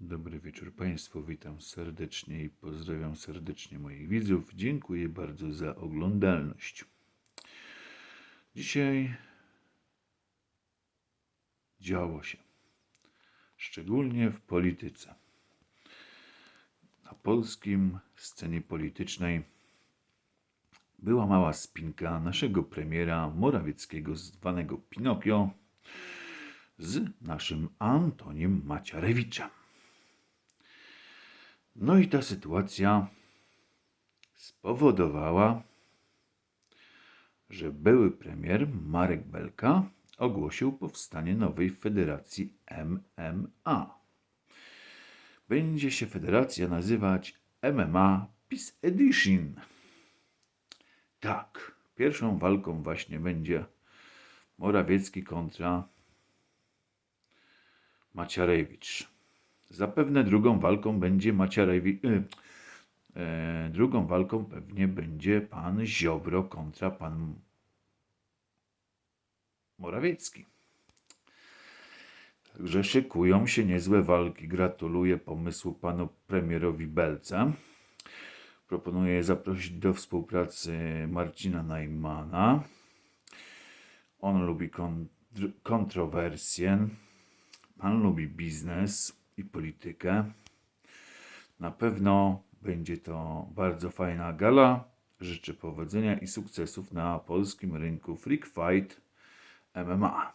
Dobry wieczór Państwu, witam serdecznie i pozdrawiam serdecznie moich widzów. Dziękuję bardzo za oglądalność. Dzisiaj działo się, szczególnie w polityce. Na polskim scenie politycznej była mała spinka naszego premiera Morawieckiego, zwanego Pinokio, z naszym Antonim Maciarewiczem. No i ta sytuacja spowodowała, że były premier Marek Belka ogłosił powstanie nowej federacji MMA. Będzie się federacja nazywać MMA Peace Edition. Tak, pierwszą walką właśnie będzie Morawiecki kontra Maciarewicz. Zapewne drugą walką będzie Maciarewicz. E, e, drugą walką pewnie będzie pan Ziobro kontra pan Morawiecki. Także szykują się niezłe walki. Gratuluję pomysłu panu premierowi Belce. Proponuję zaprosić do współpracy Marcina Najmana. On lubi kon- kontrowersje. Pan lubi biznes i politykę. Na pewno będzie to bardzo fajna gala. Życzę powodzenia i sukcesów na polskim rynku Freak Fight MMA.